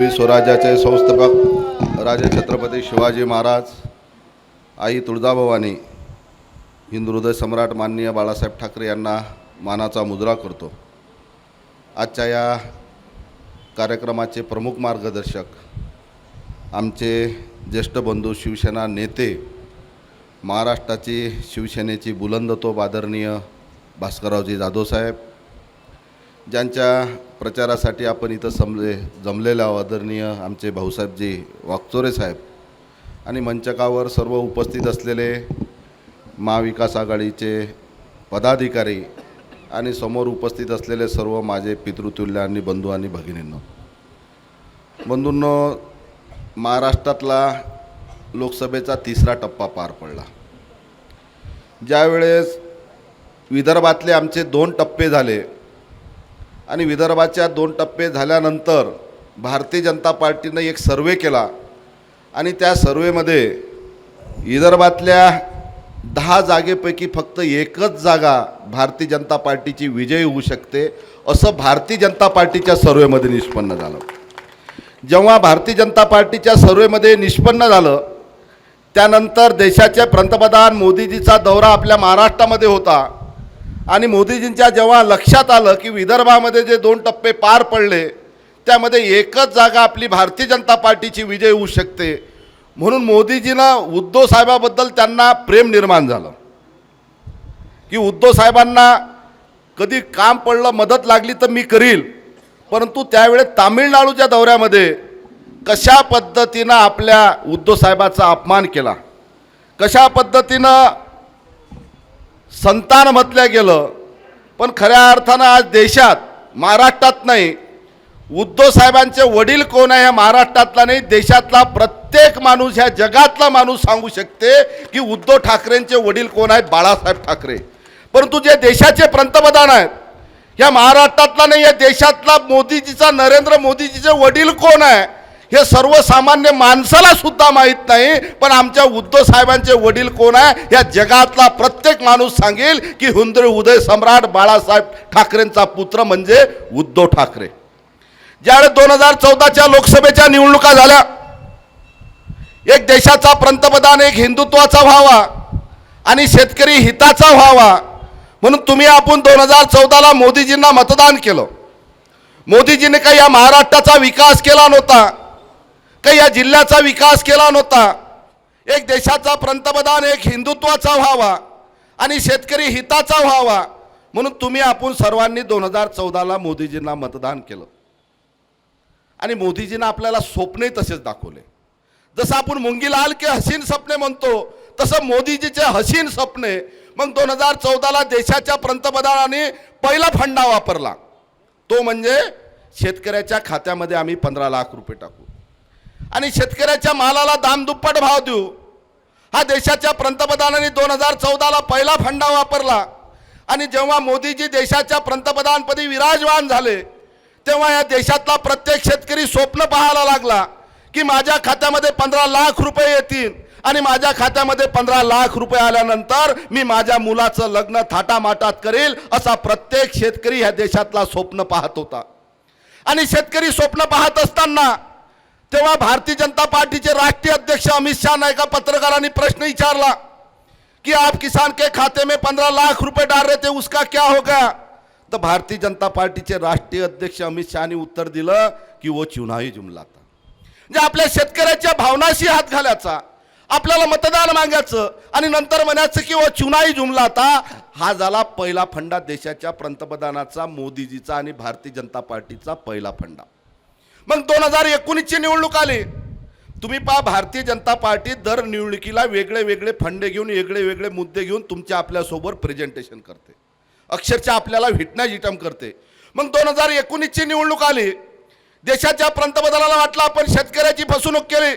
स्वराज्याचे संस्थापक राजे छत्रपती शिवाजी महाराज आई तुळजाभवानी हिंदू हृदय सम्राट माननीय बाळासाहेब ठाकरे यांना मानाचा मुजरा करतो. आजच्या या कार्यक्रमाचे प्रमुख मार्गदर्शक आमचे ज्येष्ठ बंधू शिवसेना नेते महाराष्ट्राची शिवसेनेची बुलंद तो आदरणीय भास्कररावजी जाधवसाहेब ज्यांच्या प्रचारासाठी आपण इथं समले जमलेले आहोत आदरणीय आमचे भाऊसाहेबजी वाकचोरे साहेब आणि मंचकावर सर्व उपस्थित असलेले महाविकास आघाडीचे पदाधिकारी आणि समोर उपस्थित असलेले सर्व माझे पितृतुल्य आणि बंधू आणि भगिनींनो. बंधूंनो महाराष्ट्रातला लोकसभेचा तिसरा टप्पा पार पडला. ज्यावेळेस विदर्भातले आमचे दोन टप्पे झाले आणि विदर्भाच्या दोन टप्पे झाल्यानंतर भारतीय जनता पार्टीनं एक सर्वे केला. आणि त्या सर्वेमध्ये विदर्भातल्या दहा जागेपैकी फक्त एकच जागा भारतीय जनता पार्टीची विजयी होऊ शकते असं भारतीय जनता पार्टीच्या सर्वेमध्ये निष्पन्न झालं. जेव्हा भारतीय जनता पार्टीच्या सर्वेमध्ये निष्पन्न झालं त्यानंतर देशाचे पंतप्रधान मोदीजीचा दौरा आपल्या महाराष्ट्रामध्ये होता. आणि मोदीजींच्या जेव्हा लक्षात आलं की विदर्भामध्ये जे दोन टप्पे पार पडले त्यामध्ये एकच जागा आपली भारतीय जनता पार्टीची विजय होऊ शकते. म्हणून मोदीजीनं उद्धव साहेबाबद्दल त्यांना प्रेम निर्माण झालं. की उद्धव साहेबांना कधी काम पडलं मदत लागली तर मी करील. परंतु त्यावेळेस तामिळनाडूच्या दौऱ्यामध्ये कशा पद्धतीनं आपल्या उद्धव साहेबाचा अपमान केला? कशा पद्धतीनं संतान म्हटलं गेलं. पण खऱ्या अर्थानं आज देशात महाराष्ट्रात नाही उद्धव साहेबांचे वडील कोण आहे या महाराष्ट्रातला नाही देशातला प्रत्येक माणूस ह्या जगातला माणूस सांगू शकते की उद्धव ठाकरेंचे वडील कोण आहेत? बाळासाहेब ठाकरे. परंतु जे देशाचे पंतप्रधान आहेत या महाराष्ट्रातला नाही या देशातला मोदीजीचा नरेंद्र मोदीजीचे वडील कोण आहे? हे सर्वसामान्य माणसाला सुद्धा माहीत नाही पण आमच्या उद्धव साहेबांचे वडील कोण आहे या जगातला प्रत्येक माणूस सांगेल की हुंदरे उदय सम्राट बाळासाहेब ठाकरेंचा पुत्र म्हणजे उद्धव ठाकरे. ज्यावेळेस दोन हजार चौदाच्या लोकसभेच्या निवडणुका झाल्या एक देशाचा पंतप्रधान एक हिंदुत्वाचा व्हावा आणि शेतकरी हिताचा व्हावा म्हणून तुम्ही आपण दोन हजार चौदाला मोदीजींना मतदान केलं. मोदीजीने काही या महाराष्ट्राचा विकास केला नव्हता काही या जिल्ह्याचा विकास केला नव्हता. एक देशाचा पंतप्रधान एक हिंदुत्वाचा व्हावा आणि शेतकरी हिताचा व्हावा म्हणून तुम्ही आपण सर्वांनी दोन हजार चौदाला मोदीजींना मतदान केलं. आणि मोदीजींना आपल्याला स्वप्ने तसेच दाखवले. जसं आपण मुंगी लाल के हसीन सपने म्हणतो तसं मोदीजीचे हसीन सपने मग दोन हजार चौदाला देशाच्या पंतप्रधानांनी पहिला फंडा वापरला. तो म्हणजे शेतकऱ्याच्या खात्यामध्ये आम्ही पंधरा लाख रुपये टाकू. आणि शेतकऱ्याच्या मालाला दाम दुप्पट भाव देऊ. हा देशाच्या पंतप्रधानांनी दोन हजार चौदाला पहिला फंडा वापरला. आणि जेव्हा मोदीजी देशाच्या पंतप्रधानपदी विराजमान झाले तेव्हा या देशातला प्रत्येक शेतकरी स्वप्न पाहायला लागला की माझ्या खात्यामध्ये पंधरा लाख रुपये येतील. आणि माझ्या खात्यामध्ये पंधरा लाख रुपये आल्यानंतर मी माझ्या मुलाचं लग्न थाटामाटात करेल असा प्रत्येक शेतकरी ह्या देशातला स्वप्न पाहत होता. आणि शेतकरी स्वप्न पाहत असताना तेव्हा भारतीय जनता पार्टीचे राष्ट्रीय अध्यक्ष अमित शहा ने एका पत्रकारांनी प्रश्न विचारला कि आप किसान के खाते में पंद्रह लाख रुपए डाल रहे थे उसका क्या होगा तर भारतीय जनता पार्टीचे राष्ट्रीय अध्यक्ष अमित शहानी उत्तर दिलं की वो चुनाही जुमला म्हणजे आपल्या शेतकऱ्याच्या भावनाशी हात घालायचा आपल्याला मतदान मागायचं आणि नंतर म्हणायचं की वो चुनाही जुमला आता हा झाला पहिला फंडा देशाच्या पंतप्रधानाचा मोदीजीचा आणि भारतीय जनता पार्टीचा पहिला फंडा. मग दोन हजार एकोणीसची निवडणूक आली. तुम्ही पहा भारतीय जनता पार्टी दर निवडणुकीला वेगळे वेगळे फंडे घेऊन वेगळे वेगळे मुद्दे घेऊन तुमच्या आपल्यासोबत प्रेझेंटेशन करते. अक्षरशः आपल्याला हिटम करते. मग दोन हजार एकोणीसची निवडणूक आली. देशाच्या पंतप्रधानाला वाटलं आपण शेतकऱ्याची फसवणूक केली.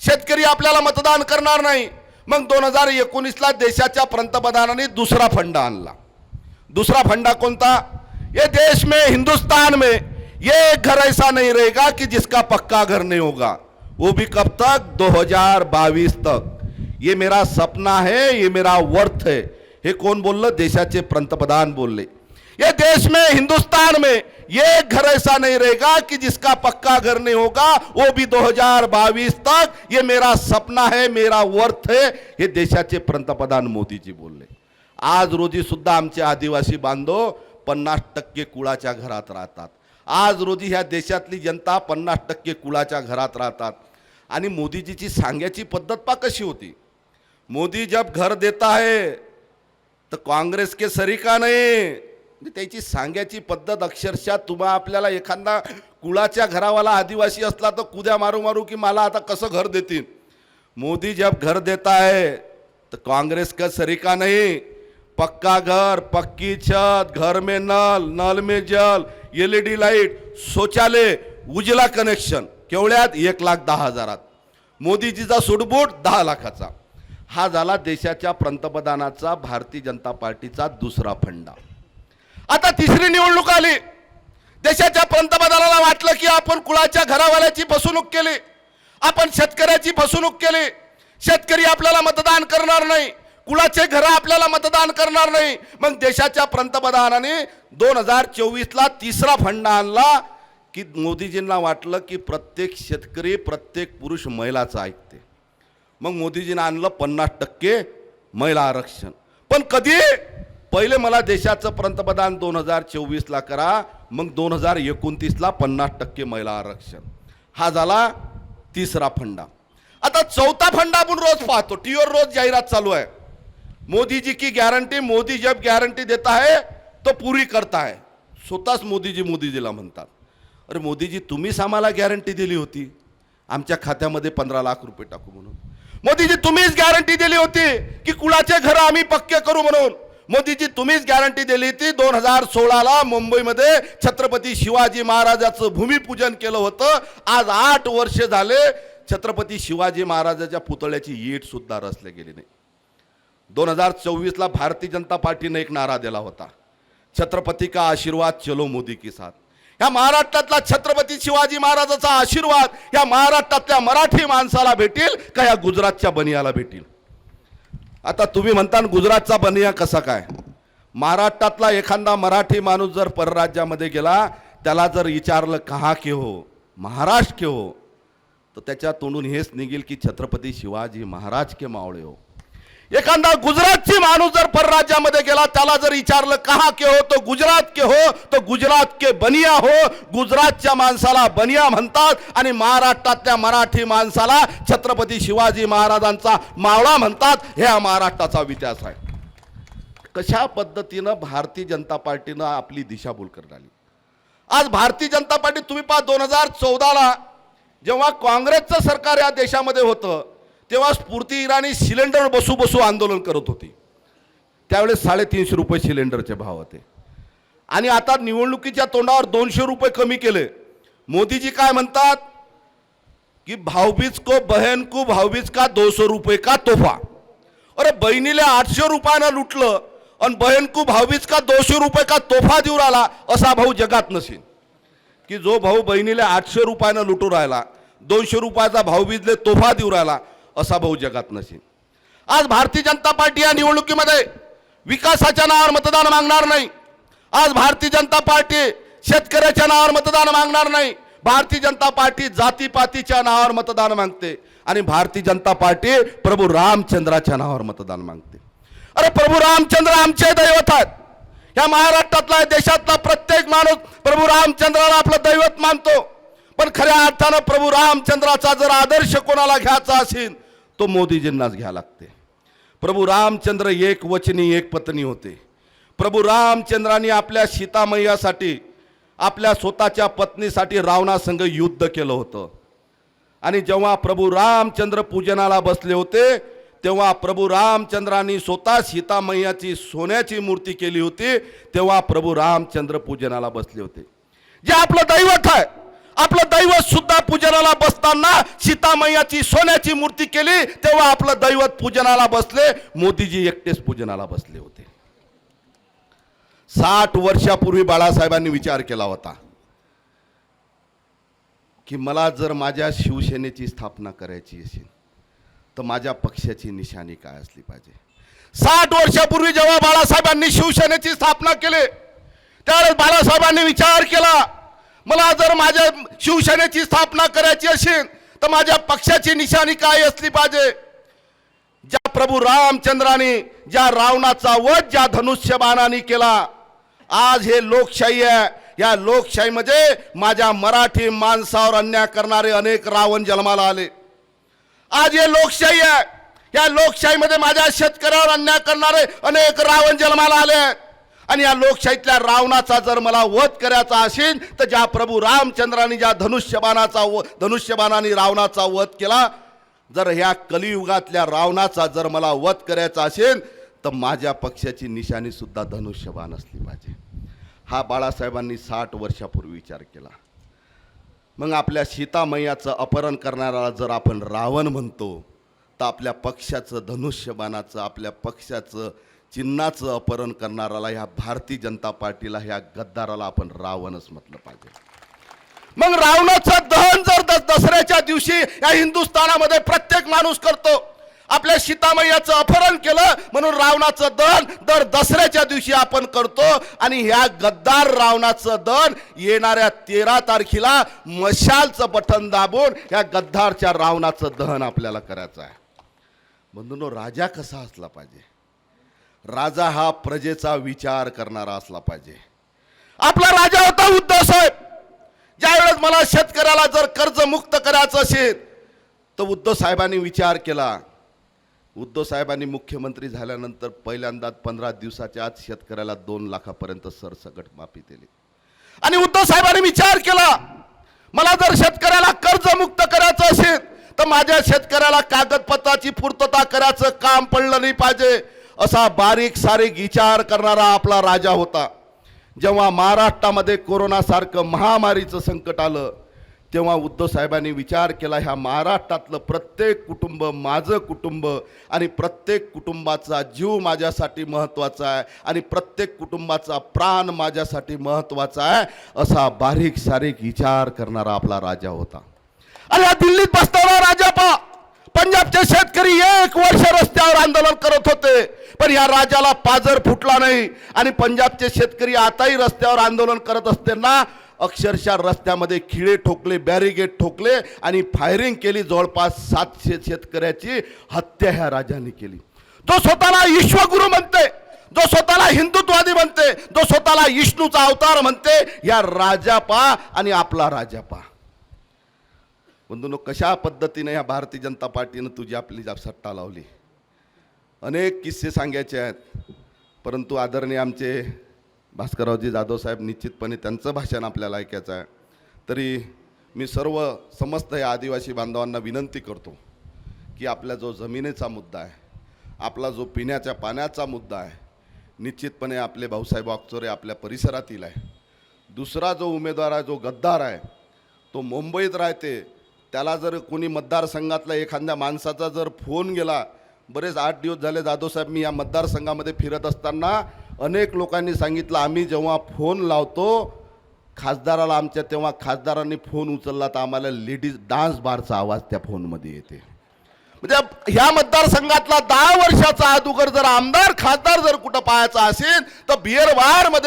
शेतकरी आपल्याला मतदान करणार नाही. मग दोन हजार एकोणीसला देशाच्या पंतप्रधानाने दुसरा फंडा आणला. दुसरा फंडा कोणता? ये देश में हिंदुस्तान में. ये एक घर ऐसा नहीं रहेगा कि जिसका पक्का घर नहीं होगा। वो भी कब तक? 2022 तक। ये मेरा सपना है, ये मेरा वर्थ है। हे कोण बोललं देशाचे पंतप्रधान बोलले ये देश में, हिंदुस्तान में ये घर ऐसा नहीं रहेगा कि जिसका पक्का घर नहीं होगा, वो भी 2022 तक। ये मेरा सपना है, मेरा वर्थ है। हे देशाचे पंतप्रधान मोदीजी बोलले आज रोजी सुद्धा आमचे आदिवासी बांधव पन्नास टक्के कुळाच्या घरात राहतात। आज रोजी ह्या देशातली जनता पन्नास टक्के कुळाच्या घरात राहतात. आणि मोदीजीची सांगायची पद्धत पा कशी होती? मोदी जब घर देता है तर काँग्रेस के सरिका नाही म्हणजे त्याची सांगायची पद्धत अक्षरशः तुम्हा आपल्याला एखादा कुळाच्या घरावाला आदिवासी असला तर कुद्या मारू मारू की मला आता कसं घर देतील? मोदी जब घर देता है तर काँग्रेस का सरिका नाही? पक्का घर पक्की छत घर में नल नल में जल एल ई डी लाइट शौचालय उजला कनेक्शन केवढ्यात एक लाख दहा हजारात. मोदीजीचा सुडबूट दहा लाखाचा. हा झाला देशाच्या पंतप्रधानाचा भारतीय जनता पार्टीचा दुसरा फंडा. आता तिसरी निवडणूक आली. देशाच्या पंतप्रधानाला वाटलं की आपण कुळाच्या घरावाल्याची फसवणूक केली. आपण शेतकऱ्याची फसवणूक केली. शेतकरी आपल्याला मतदान करणार नाही. कुळाचे घर आपल्याला मतदान करणार नाही. मग देशाच्या पंतप्रधानाने दोन हजार चोवीसला तिसरा फंडा आणला की मोदीजींना वाटलं की प्रत्येक शेतकरी प्रत्येक पुरुष महिलाचं ऐकते. मग मोदीजीनं आणलं पन्नास टक्के महिला आरक्षण. पण कधी? पहिले मला देशाचं पंतप्रधान दोन हजार चोवीसला करा मग दोन हजार एकोणतीसला पन्नास टक्के महिला आरक्षण. हा झाला तिसरा फंडा. आता चौथा फंडा आपण रोज पाहतो. टीव्हीवर रोज जाहिरात चालू आहे. मोदी जी की गॅरंटी मोदी जब गॅरंटी देता है तो पूरी करता है। स्वतःच मोदीजी मोदीजीला म्हणतात। अरे मोदीजी तुम्हीच आम्हाला गॅरंटी दिली होती। आमच्या खात्यामध्ये पंधरा लाख रुपये टाकू म्हणून। मोदीजी तुम्हीच गॅरंटी दिली होती की कुळाचे घर आम्ही पक्के करू म्हणून। मोदीजी तुम्हीच गॅरंटी दिली होती दोन हजार सोळाला मुंबईमध्ये छत्रपती शिवाजी महाराजाचं भूमिपूजन केलं होतं। आज आठ वर्ष झाले छत्रपती शिवाजी महाराजाच्या पुतळ्याची ईट सुद्धा रचले गेली नाही। दोन हजार चोवीसला भारतीय जनता पार्टीने एक नारा दिला होता. छत्रपती का आशीर्वाद? चलो मोदी के साथ. ह्या महाराष्ट्रातला छत्रपती शिवाजी महाराजाचा आशीर्वाद या महाराष्ट्रातल्या मराठी माणसाला भेटेल का या गुजरातच्या बनियाला भेटेल? आता तुम्ही म्हणता गुजरातचा बनिया कसा काय? महाराष्ट्रातला एखादा मराठी माणूस जर परराज्यामध्ये गेला त्याला जर विचारलं कहा के हो? महाराष्ट्र के हो? तर त्याच्या तोंडून हेच निघेल की छत्रपती शिवाजी महाराज के मावळे हो. एखादा गुजरातची माणूस जर परराज्यामध्ये गेला त्याला जर विचारलं कहा के हो? तो गुजरात के हो तो गुजरात के बनिया हो. गुजरातच्या माणसाला बनिया म्हणतात आणि महाराष्ट्रातल्या मराठी माणसाला छत्रपती शिवाजी महाराजांचा मावळा म्हणतात. हे हा महाराष्ट्राचा इतिहास आहे. कशा पद्धतीनं भारतीय जनता पार्टीनं आपली दिशाभूल करत आली? आज भारतीय जनता पार्टी तुम्ही पहा दोन हजार चौदाला जेव्हा काँग्रेसचं सरकार या देशामध्ये होतं तेव्हा स्फूर्ती इराणी सिलेंडर बसू बसू आंदोलन करत होती. त्यावेळेस साडेतीनशे रुपये सिलेंडरचे भाव होते आणि आता निवडणुकीच्या तोंडावर दोनशे रुपये कमी केले. मोदीजी काय म्हणतात? की भाऊबीज को बहन को भाऊबीज का दो सौ रुपये का तोफा. अरे बहिणीला आठशे रुपयानं लुटलं आणि बहन को भाऊबीज का दोनशे रुपये का तोफा देऊ राहिला असा भाऊ जगात नसेल. की जो भाऊ बहिणीला आठशे रुपयानं लुटू राहिला दोनशे रुपयाचा भाऊबीजले तोफा देऊ राहिला असा भाऊ जगात नसेल. आज भारतीय जनता पार्टी या निवडणुकीमध्ये विकासाच्या नावावर मतदान मागणार नाही. आज भारतीय जनता पार्टी शेतकऱ्याच्या नावावर मतदान मागणार नाही. भारतीय जनता पार्टी जातीपातीच्या नावावर मतदान मागते. आणि भारतीय जनता पार्टी प्रभू रामचंद्राच्या नावावर मतदान मागते. अरे प्रभू रामचंद्र आमचे दैवत आहेत. या महाराष्ट्रातला देशातला प्रत्येक माणूस प्रभू रामचंद्राला आपलं दैवत मानतो. पण खऱ्या अर्थानं प्रभू रामचंद्राचा जर आदर्श कोणाला घ्यायचा असेल तो मोदीजींनाच घ्या लागते. प्रभू रामचंद्र एक वचनी एक पत्नी होते. प्रभू रामचंद्राने आपल्या सीतामय्यासाठी आपल्या स्वतःच्या पत्नीसाठी रावणासंग युद्ध केलं होतं. आणि जेव्हा प्रभू रामचंद्र पूजनाला बसले होते तेव्हा प्रभू रामचंद्रांनी स्वतः सीतामय्याची सोन्याची मूर्ती केली होती तेव्हा प्रभू रामचंद्र पूजनाला बसले होते. जे आपलं दैवत आहे आपलं दैवत सुद्धा पूजनाला बसताना सीतामय्याची सोन्याची मूर्ती केली तेव्हा आपलं दैवत पूजनाला बसले. मोदीजी एकटेच पूजनाला बसले होते. साठ वर्षापूर्वी बाळासाहेबांनी विचार केला होता की मला जर माझ्या शिवसेनेची स्थापना करायची असेल तर माझ्या पक्षाची निशाणी काय असली पाहिजे? साठ वर्षापूर्वी जेव्हा बाळासाहेबांनी शिवसेनेची स्थापना केली त्यावेळेस बाळासाहेबांनी विचार केला मला जर माझ्या शिवसेनेची स्थापना करायची असेल तर माझ्या पक्षाची निशाणी काय असली पाहिजे? ज्या प्रभू रामचंद्राने ज्या रावणाचा वध ज्या धनुष्यबाणाने केला आज हे लोकशाही आहे. या लोकशाहीमध्ये माझ्या मराठी माणसावर अन्याय करणारे अनेक रावण जन्माला आले. आज हे लोकशाही आहे. या लोकशाहीमध्ये माझ्या शेतकऱ्यावर अन्याय करणारे अनेक रावण जन्माला आले. आहेत आणि या लोकशाहीतल्या रावणाचा जर मला वध करायचा असेल तर ज्या प्रभू रामचंद्राने ज्या धनुष्यबाणाचा व धनुष्यबाणाने रावणाचा वध केला जर ह्या कलियुगातल्या रावणाचा जर मला वध करायचा असेल तर माझ्या पक्षाची निशाणीसुद्धा धनुष्यबाण असली पाहिजे. हा बाळासाहेबांनी साठ वर्षापूर्वी विचार केला. मग आपल्या सीतामय्याचं अपहरण करणाऱ्याला जर आपण रावण म्हणतो तर आपल्या पक्षाचं धनुष्यबाणाचं आपल्या पक्षाचं चिन्हाचं अपहरण करणाऱ्याला ह्या भारतीय जनता पार्टीला ह्या गद्दाराला आपण रावणच म्हटलं पाहिजे. मग रावणाचं दहन जर दसऱ्याच्या दिवशी या हिंदुस्थानामध्ये प्रत्येक माणूस करतो आपल्या सीतामय्याचं अपहरण केलं म्हणून रावणाचं दहन दर दसऱ्याच्या दिवशी आपण करतो आणि ह्या गद्दार रावणाचं दहन येणाऱ्या तेरा तारखेला मशालचं बटन दाबून ह्या गद्दारच्या रावणाचं दहन आपल्याला करायचं आहे. म्हणून राजा कसा असला पाहिजे? राजा हा प्रजेचा विचार करणारा असला पाहिजे. आपला राजा होता उद्धव साहेब. ज्यावेळेस मला शेतकऱ्याला जर कर्ज मुक्त करायचं असेल तर उद्धव साहेबांनी विचार केला. उद्धव साहेबांनी मुख्यमंत्री झाल्यानंतर पहिल्यांदा पंधरा दिवसाच्या आत शेतकऱ्याला दोन लाखापर्यंत सरसकट माफी दिली. आणि उद्धव साहेबांनी विचार केला मला जर शेतकऱ्याला कर्जमुक्त करायचं असेल तर माझ्या शेतकऱ्याला कागदपत्राची पूर्तता करायचं काम पडलं नाही पाहिजे. असा बारीक सारीक विचार करणारा आपला राजा होता. जेव्हा महाराष्ट्रामध्ये कोरोनासारखं महामारीचं संकट आलं तेव्हा उद्धव साहेबांनी विचार केला ह्या महाराष्ट्रातलं प्रत्येक कुटुंब माझं कुटुंब आणि प्रत्येक कुटुंबाचा जीव माझ्यासाठी महत्त्वाचा आहे आणि प्रत्येक कुटुंबाचा प्राण माझ्यासाठी महत्त्वाचा आहे असा बारीक सारीक विचार करणारा आपला राजा होता. अरे दिल्लीत बसताना राजा पा पंजाबचे शेतकरी एक वर्ष रस्त्यावर आंदोलन करत होते. पण या राजाला पाजर फुटला नाही. आणि पंजाबचे शेतकरी आताही रस्त्यावर आंदोलन करत असताना अक्षरशः रस्त्यामध्ये खिळे ठोकले बॅरिगेट ठोकले आणि फायरिंग केली. जवळपास सातशे शेतकऱ्याची हत्या ह्या राजाने केली. तो स्वतःला विश्वगुरु म्हणते जो स्वतःला हिंदुत्वादी म्हणते जो स्वतःला विष्णूचा अवतार म्हणते या राजा पा आणि आपला राजा पा. कशा पद्धतीने या भारतीय जनता पार्टीनं तुझी आपली जा- सट्टा लावली? अनेक किस्से सांगायचे आहेत. परंतु आदरणीय आमचे भास्कररावजी जाधव साहेब निश्चितपणे त्यांचं भाषण आपल्याला ऐकायचं आहे. तरी मी सर्व समस्त या आदिवासी बांधवांना विनंती करतो की आपला जो जमिनीचा मुद्दा आहे आपला जो पिण्याच्या पाण्याचा मुद्दा आहे निश्चितपणे आपले भाऊसाहेब वागचोरे आपल्या परिसरातील आहे. दुसरा जो उमेदवार आहे जो गद्दार आहे तो मुंबईत राहते. त्याला जर कोणी मतदारसंघातला एखाद्या माणसाचा जर फोन गेला बरेच आठ दिवस झाले जाधवसाहेब मी या मतदारसंघामध्ये फिरत असताना अनेक लोकांनी सांगितलं आम्ही जेव्हा फोन लावतो खासदाराला आमच्या तेव्हा खासदारांनी फोन उचलला तर आम्हाला लेडीज डान्स बारचा आवाज त्या फोनमध्ये येते. म्हणजे ह्या मतदारसंघातला दहा वर्षाचा अगोदर जर आमदार खासदार जर कुठं पाहायचा असेल तर बिअर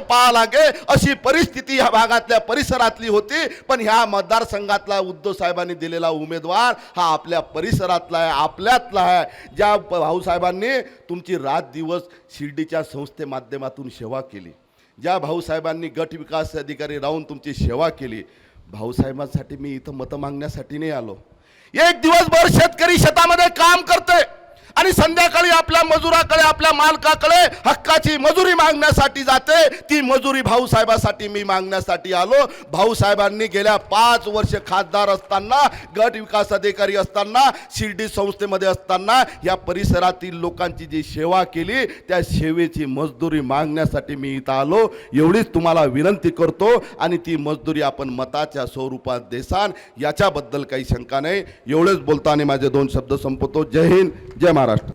पाहा लागे अशी परिस्थिती ह्या भागातल्या परिसरातली होती. पण ह्या मतदारसंघातला उद्धव साहेबांनी दिलेला उमेदवार हा आपल्या परिसरातला आहे आपल्यातला आहे. ज्या भाऊसाहेबांनी तुमची रात दिवस शिर्डीच्या संस्थे माध्यमातून सेवा केली. ज्या भाऊसाहेबांनी गट विकास अधिकारी राहून तुमची सेवा केली. भाऊसाहेबांसाठी मी इथं मतं मागण्यासाठी नाही आलो. एक दिवसभर शेतकरी शेतामध्ये काम करतोय. आणि संध्याकाळी आपल्या मजुराकडे आपल्या मालकाकडे हक्काची मजुरी मागण्यासाठी जाते. ती मजुरी भाऊसाहेबासाठी मी मागण्यासाठी आलो. भाऊसाहेबांनी गेल्या पाच वर्ष खासदार असताना गट विकास अधिकारी असताना शिर्डी संस्थेमध्ये असताना या परिसरातील लोकांची जी सेवा केली त्या सेवेची मजदुरी मागण्यासाठी मी इथं आलो. एवढीच तुम्हाला विनंती करतो आणि ती मजदुरी आपण मताच्या स्वरूपात देसान. याच्याबद्दल काही शंका नाही. एवढेच बोलताना माझे दोन शब्द संपवतो. जय हिंद जय महाराष्ट्र